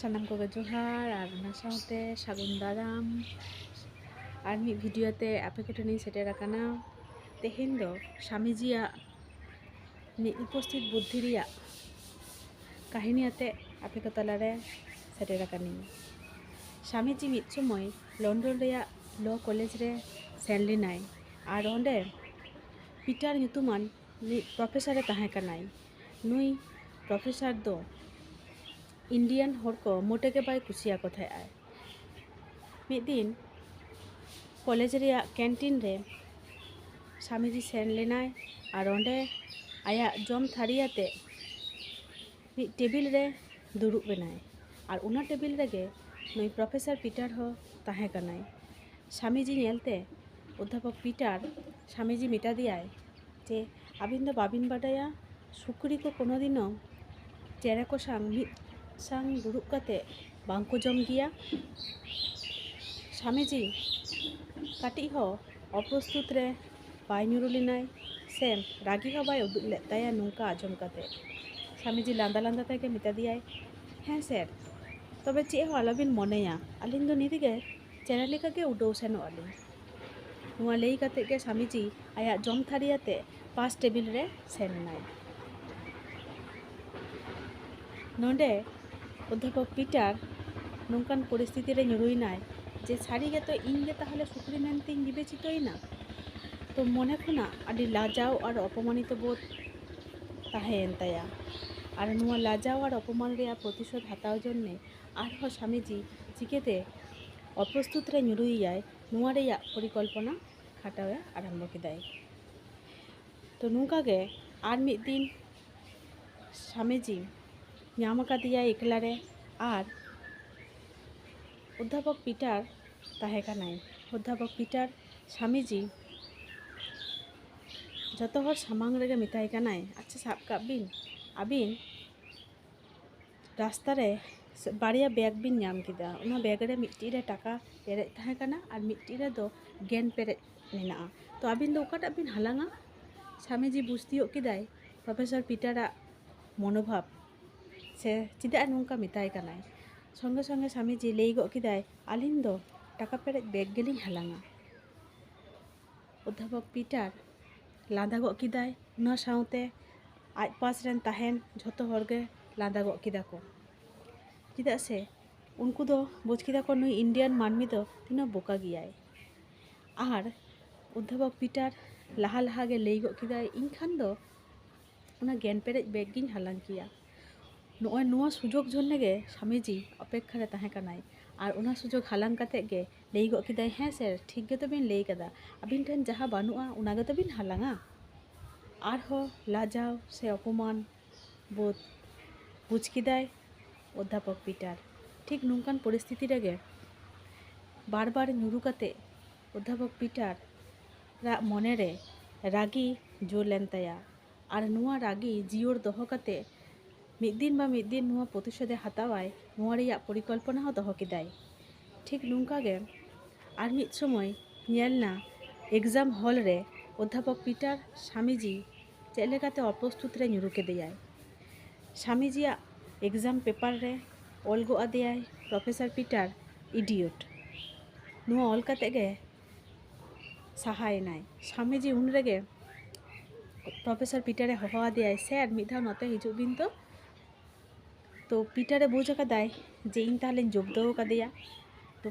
সালাম কবে জোহার, আর ওনার সাথে সাগুন দাদাম আর মি, ভিডিওতে অ্যাপ্লিকেটে নিয়ে সেটা রাখানা তেহেন্দ্র, স্বামীজিয়া উপস্থিত বুদ্ধিরিয়া কাহিনীতে আপিকে তলারে সেটে রাখানি স্বামীজি মিদ সময় লন্ডন রেয়া ল কলেজ রে সেন নাই। আর ওঁডে পিটার নিতুমান প্রফেসরে তাহেঁ কানাই নুই প্রফেসর দো ᱤᱱᱰᱤᱭᱟᱱ ᱦᱚᱲ ᱠᱚ ᱢᱚᱴᱮ ᱜᱮ ᱵᱟᱭ ᱠᱩᱥᱤᱭᱟᱠᱚ ᱛᱟᱦᱮᱸᱜ ᱟᱭ ᱢᱤᱫ ᱫᱤᱱ ᱠᱚᱞᱮᱡᱽ ᱨᱮᱭᱟᱜ ᱠᱮᱱᱴᱤᱱ ᱨᱮ ᱥᱟᱢᱤᱡᱤ ᱥᱮᱱ ᱞᱮᱱᱟᱭ ᱟᱨ ᱚᱸᱰᱮ ᱟᱭᱟᱜ ᱡᱚᱢ ᱛᱷᱟᱹᱨᱤᱭᱟᱛᱮ ᱢᱤᱫ ᱴᱮᱵᱤᱞ ᱨᱮ ᱫᱩᱲᱩᱵ ᱮᱱᱟᱭ ᱟᱨ ᱚᱱᱟ ᱴᱮᱵᱤᱞ ᱨᱮᱜᱮ ᱱᱩᱭ ᱯᱨᱚᱯᱷᱮᱥᱟᱨ ᱯᱤᱴᱟᱨ ᱦᱚᱸ ᱛᱟᱦᱮᱸ ᱠᱟᱱᱟᱭ ᱥᱟᱢᱤᱡᱤ ᱧᱮᱞᱛᱮ ᱚধ্যাᱯᱚᱠ ᱯᱤᱴᱟᱨ ᱥᱟᱢᱤᱡᱤ ᱢᱮᱛᱟ ᱫᱮᱭᱟᱭ ᱡᱮ ᱟᱹᱵᱤᱱ ᱫᱚ ᱵᱟᱹᱵᱤᱱ ᱵᱟᱰᱟᱭᱟ ᱥᱩᱠᱨᱤ ᱠᱚ ᱠᱳᱱᱳ ᱫᱤᱱᱚᱢ ᱪᱮᱬᱮ ᱠᱚ ᱥᱟᱶ ᱢᱤᱫ ᱥᱟᱝ ᱫᱩᱲᱩᱵ ᱠᱟᱛᱮ ᱵᱟᱝᱠᱚ ᱡᱚᱢ ᱜᱮᱭᱟ ᱥᱟᱢᱤᱡᱤ ᱠᱟᱹᱴᱤᱡ ᱦᱚᱸ ᱚᱯᱨᱚᱥᱛᱩᱛ ᱨᱮ ᱵᱟᱭ ᱧᱩᱨᱩ ᱞᱮᱱᱟᱭ ᱥᱮ ᱨᱟᱹᱜᱤ ᱦᱚᱸ ᱵᱟᱭ ᱩᱫᱩᱜ ᱞᱮᱫ ᱛᱟᱭᱟ ᱱᱚᱝᱠᱟ ᱟᱸᱡᱚᱢ ᱠᱟᱛᱮ ᱥᱟᱢᱤᱡᱤ ᱞᱟᱸᱫᱟ ᱞᱟᱸᱫᱟ ᱛᱮᱜᱮ ᱢᱮᱛᱟ ᱫᱮᱭᱟᱭ ᱦᱮᱸ ᱥᱮᱨ ᱛᱚᱵᱮ ᱪᱮᱫ ᱦᱚᱸ ᱟᱞᱚᱵᱤᱱ ᱢᱚᱱᱮᱭᱟ ᱟᱹᱞᱤᱧ ᱫᱚ ᱱᱤᱛᱜᱮ ᱪᱮᱬᱮ ᱞᱮᱠᱟᱜᱮ ᱩᱰᱟᱹᱣ ᱥᱮᱱᱚᱜ ᱟᱹᱞᱤᱧ ᱱᱚᱣᱟ ᱞᱟᱹᱭ ᱠᱟᱛᱮᱫ ᱜᱮ ᱥᱟᱢᱤᱡᱤ ᱟᱭᱟᱜ ᱡᱚᱢ ᱛᱷᱟᱹᱨᱤᱭᱟᱛᱮ ᱯᱟᱥ ᱴᱮᱵᱤᱞ ᱨᱮ ᱥᱮᱱ ᱮᱱᱟᱭ ᱱᱚᱸᱰᱮ অধ্যাপক পিটার ᱱᱚᱝᱠᱟᱱ ᱯᱚᱨᱤᱥᱛᱷᱤᱛᱤ ᱨᱮ ᱧᱩᱨᱩᱭᱮᱱᱟᱭ ᱡᱮ ᱥᱟᱹᱨᱤ ᱜᱮᱛᱚ ᱤᱧ ᱜᱮ ᱛᱟᱦᱚᱞᱮ ᱥᱩᱠᱨᱤ ᱢᱮᱱᱛᱮᱧ ᱵᱤᱵᱮᱪᱤᱛᱚᱭᱮᱱᱟ ᱛᱚ ᱢᱚᱱᱮ ᱠᱷᱚᱱᱟᱜ ᱟᱹᱰᱤ ᱞᱟᱡᱟᱣ ᱟᱨ ᱚᱯᱚᱢᱟᱱᱤᱛᱚ ᱵᱳধ ᱛᱟᱦᱮᱸᱭᱮᱱ ᱛᱟᱭᱟ ᱟᱨ ᱱᱚᱣᱟ ᱞᱟᱡᱟᱣ ᱟᱨ ᱚᱯᱚᱢᱟᱱ ᱨᱮᱭᱟᱜ ᱯᱨᱚᱛᱤশোধ ᱦᱟᱛᱟᱣ ᱡᱚᱱᱱᱮ ᱟᱨᱦᱚᱸ ᱥᱟᱢᱤᱡᱤ ᱪᱤᱠᱟᱹᱛᱮ অপ্রস্তুত রে ᱧᱩᱨᱩᱭᱮᱭᱟᱭ ᱱᱚᱣᱟ ᱨᱮᱭᱟᱜ ᱯᱚরিকল্পনা ᱠᱷᱟᱴᱟᱣᱮ ᱟᱨᱟᱢᱵᱚ ᱠᱮᱫᱟᱭ ᱛᱚ ᱱᱚᱝᱠᱟ ᱜᱮ ᱟᱨ ᱢᱤᱫ ᱫᱤᱱ স্বাᱢᱤᱡᱤ ইয়ামাকাতিয়া একলারে আর অধ্যাপক পিটার তাহেকা নাই। অধ্যাপক পিটার স্বামীজি যত হর সামাং রেগে মিতাই কানায় আচ্ছা সাপ কাবিন, আবিন, রাস্তারে বাড়িয়া ব্যাগ বিন নাম কিদা ও ব্যাগরে মিটটিরে টাকা পেরেজ তাহে কানা আর মিটটিরে দো গেন পেরেজ মেনা তো আবিন দো ওকাটা বিন হালাঙা? স্বামীজি বুঝতেও কিদাই প্রফেসর পিটারা মনোভাব ᱥᱮ ᱪᱮᱫᱟᱜ ᱱᱚᱝᱠᱟ ᱢᱮᱛᱟᱭ ᱠᱟᱱᱟᱭ ᱥᱚᱸᱜᱮ ᱥᱚᱸᱜᱮ ᱥᱟᱢᱤᱡᱤ ᱞᱟᱹᱭ ᱜᱚᱫ ᱠᱮᱫᱟᱭ ᱟᱹᱞᱤᱧ ᱫᱚ ᱴᱟᱠᱟ ᱯᱮᱨᱮᱡ ᱵᱮᱜᱽ ᱜᱮᱞᱤᱧ ᱦᱟᱞᱟᱝᱟ ᱚᱫᱽᱫᱷᱟᱯᱚᱠ ᱯᱤᱴᱟᱨ ᱞᱟᱸᱫᱟ ᱜᱚᱫ ᱠᱮᱫᱟᱭ ᱚᱱᱟ ᱥᱟᱶᱛᱮ ᱟᱡ ᱯᱟᱥ ᱨᱮᱱ ᱛᱟᱦᱮᱱ ᱡᱷᱚᱛᱚ ᱦᱚᱲᱜᱮ ᱞᱟᱸᱫᱟ ᱜᱚᱫ ᱠᱮᱫᱟ ᱠᱚ ᱪᱮᱫᱟᱜ ᱥᱮ ᱩᱱᱠᱩ ᱫᱚ ᱵᱩᱡᱽ ᱠᱮᱫᱟ ᱠᱚ ᱱᱩᱭ ᱤᱱᱰᱤᱭᱟᱱ ᱢᱟᱹᱱᱢᱤ ᱫᱚ ᱛᱤᱱᱟᱹᱜ ᱵᱚᱠᱟ ᱜᱮᱭᱟᱭ ᱟᱨ ᱚᱫᱽᱫᱷᱟᱯᱚᱠ ᱯᱤᱴᱟᱨ ᱞᱟᱦᱟ ᱞᱟᱦᱟᱜᱮ ᱞᱟᱹᱭ ᱜᱚᱫ ᱠᱮᱫᱟᱭ ᱤᱧ ᱠᱷᱟᱱ ᱫᱚ ᱚᱱᱟ ᱜᱮᱱ ᱯᱮᱨᱮᱡ ᱵᱮᱜᱽ ᱜᱤᱧ ᱦᱟᱞᱟᱝ ᱠᱮᱭᱟ ᱱᱚᱜᱼᱚᱭ ᱱᱚᱣᱟ ᱥᱩᱡᱳᱜᱽ ᱡᱚᱱᱱᱮ ᱜᱮ স্বামীজি অপেক্ষা ᱨᱮ ᱛᱟᱦᱮᱸ ᱠᱟᱱᱟᱭ ᱟᱨ ᱚᱱᱟ ᱥᱩᱡᱳᱜᱽ ᱦᱟᱞᱟᱝ ᱠᱟᱛᱮ ᱜᱮ ᱞᱟᱹᱭ ᱜᱚᱫ ᱠᱮᱫᱟᱭ ᱦᱮᱸ ᱥᱮᱨ ᱴᱷᱤᱠ ᱜᱮᱛᱚ ᱵᱤᱱ ᱞᱟᱹᱭ ᱠᱟᱫᱟ ᱟᱹᱵᱤᱱ ᱴᱷᱮᱱ ᱡᱟᱦᱟᱸ ᱵᱟᱹᱱᱩᱜᱼᱟ ᱚᱱᱟ ᱜᱮᱛᱚ ᱵᱤᱱ ᱦᱟᱞᱟᱝᱟ ᱟᱨᱦᱚᱸ ᱞᱟᱡᱟᱣ ᱥᱮ অপমান বোধ বুঝ ᱠᱮᱫᱟᱭ অধ্যাপক পিটার ঠিক ᱱᱚᱝᱠᱟᱱ ᱯᱚᱨᱤᱥᱛᱷᱤᱛᱤ ᱨᱮᱜᱮ ᱵᱟᱨ ᱵᱟᱨ ᱧᱩᱨᱩ ᱠᱟᱛᱮ অধ্যাপক পিটার ᱨᱟᱜ ᱢᱚᱱᱮᱨᱮ ᱨᱟᱹᱜᱤ ᱡᱳᱨ ᱞᱮᱱ ᱛᱟᱭᱟ ᱟᱨ ᱱᱚᱣᱟ ᱨᱟᱹᱜᱤ ᱡᱤᱭᱟᱹᱲ ᱫᱚᱦᱚ ᱠᱟᱛᱮ ᱢᱤᱫ ᱫᱤᱱ ᱵᱟ ᱢᱤᱫ ᱫᱤᱱ ᱱᱚᱣᱟ ᱯᱨᱚᱛᱤᱥᱳᱫᱷᱮ ᱦᱟᱛᱟᱣᱟᱭ ᱱᱚᱣᱟ ᱨᱮᱭᱟᱜ ᱯᱚᱨᱤᱠᱚᱞᱯᱚᱱᱟ ᱦᱚᱸ ᱫᱚᱦᱚ ᱠᱮᱫᱟᱭ ᱴᱷᱤᱠ ᱱᱚᱝᱠᱟᱜᱮ ᱟᱨ ᱢᱤᱫ ᱥᱚᱢᱚᱭ ᱧᱮᱞᱱᱟ ᱮᱠᱡᱟᱢ ᱦᱚᱞ ᱨᱮ ᱚধ্যাᱯᱚᱠ ᱯᱤᱴᱟᱨ ᱥᱟᱢᱤᱡᱤ ᱪᱮᱫ ᱞᱮᱠᱟᱛᱮ ᱚᱯᱨᱚᱥᱛᱩᱛ ᱨᱮ ᱧᱩᱨᱩ ᱠᱮᱫᱮᱭᱟᱭ ᱥᱟᱢᱤᱡᱤᱭᱟᱜ ᱮᱠᱡᱟᱢ ᱯᱮᱯᱟᱨ ᱨᱮ ᱚᱞ ᱜᱚᱜ ᱟᱫᱮᱭᱟᱭ ᱯᱨᱚᱯᱷᱮᱥᱟᱨ ᱯᱤᱴᱟᱨ ᱤᱰᱤᱭᱚᱴ ᱱᱚᱣᱟ ᱚᱞ ᱠᱟᱛᱮᱫ ᱜᱮ ᱥᱟᱦᱟᱭᱮᱱᱟᱭ ᱥᱟᱢᱤᱡᱤ ᱩᱱ ᱨᱮᱜᱮ ᱯᱨᱚᱯᱷᱮᱥᱟᱨ ᱯᱤᱴᱟᱨᱮ ᱦᱚᱦᱚ ᱟᱫᱮᱭᱟᱭ ᱥᱮᱨ ᱢᱤᱫ ᱫᱷᱟᱣ ᱱᱚᱛᱮ ᱦᱤᱡᱩᱜ ᱵᱤᱱ ᱛᱚ ᱛᱚ ᱯᱤᱴᱟᱨᱮ ᱵᱩᱡᱽ ᱟᱠᱟᱫᱟᱭ ᱡᱮ ᱤᱧ ᱛᱟᱦᱞᱮᱧ ᱡᱚᱵᱫᱚ ᱟᱠᱟᱫᱮᱭᱟ ᱛᱚ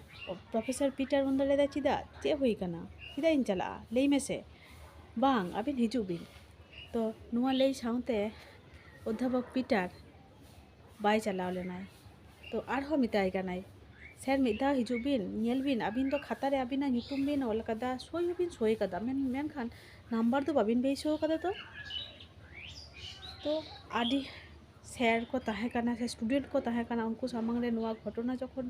ᱯᱨᱚᱯᱷᱮᱥᱟᱨ ᱯᱤᱴᱟᱨ ᱢᱮᱱᱫᱟ ᱞᱮᱫᱟᱭ ᱪᱮᱫᱟᱜ ᱪᱮᱫ ᱦᱩᱭ ᱟᱠᱟᱱᱟ ᱪᱮᱫᱟᱜ ᱤᱧ ᱪᱟᱞᱟᱜᱼᱟ ᱞᱟᱹᱭ ᱢᱮᱥᱮ ᱵᱟᱝ ᱟᱹᱵᱤᱱ ᱦᱤᱡᱩᱜ ᱵᱤᱱ ᱛᱚ ᱱᱚᱣᱟ ᱞᱟᱹᱭ ᱥᱟᱶᱛᱮ অধ্যাপক পিটার ᱵᱟᱭ ᱪᱟᱞᱟᱣ ᱞᱮᱱᱟᱭ ᱛᱚ ᱟᱨᱦᱚᱸ ᱢᱮᱛᱟᱭ ᱠᱟᱱᱟᱭ ᱥᱮᱨ ᱢᱤᱫ ᱫᱷᱟᱣ ᱦᱤᱡᱩᱜ ᱵᱤᱱ ᱧᱮᱞ ᱵᱤᱱ ᱟᱹᱵᱤᱱ ᱫᱚ ᱠᱷᱟᱛᱟᱨᱮ ᱟᱹᱵᱤᱱᱟᱜ ᱧᱩᱛᱩᱢ ᱵᱤᱱ ᱚᱞ ᱟᱠᱟᱫᱟ ᱥᱳᱭ ᱦᱚᱸᱵᱤᱱ ᱥᱳᱭ ᱟᱠᱟᱫᱟ ᱢᱮᱱ ᱢᱮᱱᱠᱷᱟᱱ ᱱᱟᱢᱵᱟᱨ ᱫᱚ ᱵᱟᱹᱵᱤᱱ ᱵᱟᱹᱭᱥᱟᱹᱣ ᱟᱠᱟᱫᱟ ᱛᱚ ᱛᱚ ᱟᱹᱰᱤ ᱥᱮᱨ ᱠᱚ ᱛᱟᱦᱮᱸ ᱠᱟᱱᱟ ᱥᱮ ᱥᱴᱩᱰᱮᱱᱴ ᱠᱚ ᱛᱟᱦᱮᱸ ᱠᱟᱱᱟ ᱩᱱᱠᱩ ᱥᱟᱢᱟᱝ ᱨᱮ ᱱᱚᱣᱟ ᱜᱷᱚᱴᱚᱱᱟ ᱡᱚᱠᱷᱚᱱ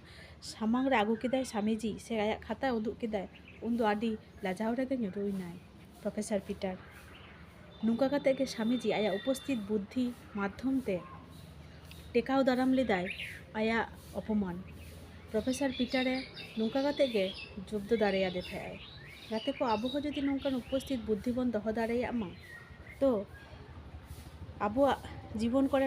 ᱥᱟᱢᱟᱝ ᱨᱮ ᱟᱹᱜᱩ ᱠᱮᱫᱟᱭ ᱥᱟᱢᱤᱡᱤ ᱥᱮ ᱟᱭᱟᱜ ᱠᱷᱟᱛᱟᱭ ᱩᱫᱩᱜ ᱠᱮᱫᱟᱭ ᱩᱱᱫᱚ ᱟᱹᱰᱤ ᱞᱟᱡᱟᱣ ᱨᱮᱜᱮ ᱧᱩᱨᱩᱭᱮᱱᱟᱭ ᱯᱨᱚᱯᱷᱮᱥᱟᱨ ᱯᱤᱴᱟᱨ ᱱᱚᱝᱠᱟ ᱠᱟᱛᱮᱫ ᱜᱮ ᱥᱟᱢᱤᱡᱤ ᱟᱭᱟᱜ ᱩᱯᱚᱥᱛᱷᱤᱛ ᱵᱩᱫᱽᱫᱷᱤ ᱢᱟᱫᱽᱫᱷᱚᱢ ᱛᱮ ᱴᱮᱠᱟᱣ ᱫᱟᱨᱟᱢ ᱞᱮᱫᱟᱭ ᱟᱭᱟᱜ ᱚᱯᱚᱢᱟᱱ ᱯᱨᱚᱯᱷᱮᱥᱟᱨ ᱯᱤᱴᱟᱨᱮ ᱱᱚᱝᱠᱟ ᱠᱟᱛᱮᱫ ᱜᱮ ᱡᱚᱵᱫᱚ ᱫᱟᱲᱮᱭᱟᱫᱮ ᱛᱟᱦᱮᱸᱜᱼᱟᱭ ᱜᱟᱛᱮ ᱠᱚ ᱟᱵᱚ ᱦᱚᱸ ᱡᱩᱫᱤ ᱱᱚᱝᱠᱟᱱ ᱩᱯᱚᱥᱛᱷᱤᱛ ᱵᱩᱫᱽᱫᱷᱤ ᱵᱚᱱ ᱫᱚᱦᱚ ᱫᱟᱲᱮᱭᱟᱜ ᱢᱟ ᱛᱚ ᱟᱵᱚᱣᱟᱜ ᱡᱤᱵᱚᱱ ᱠᱚᱨᱮ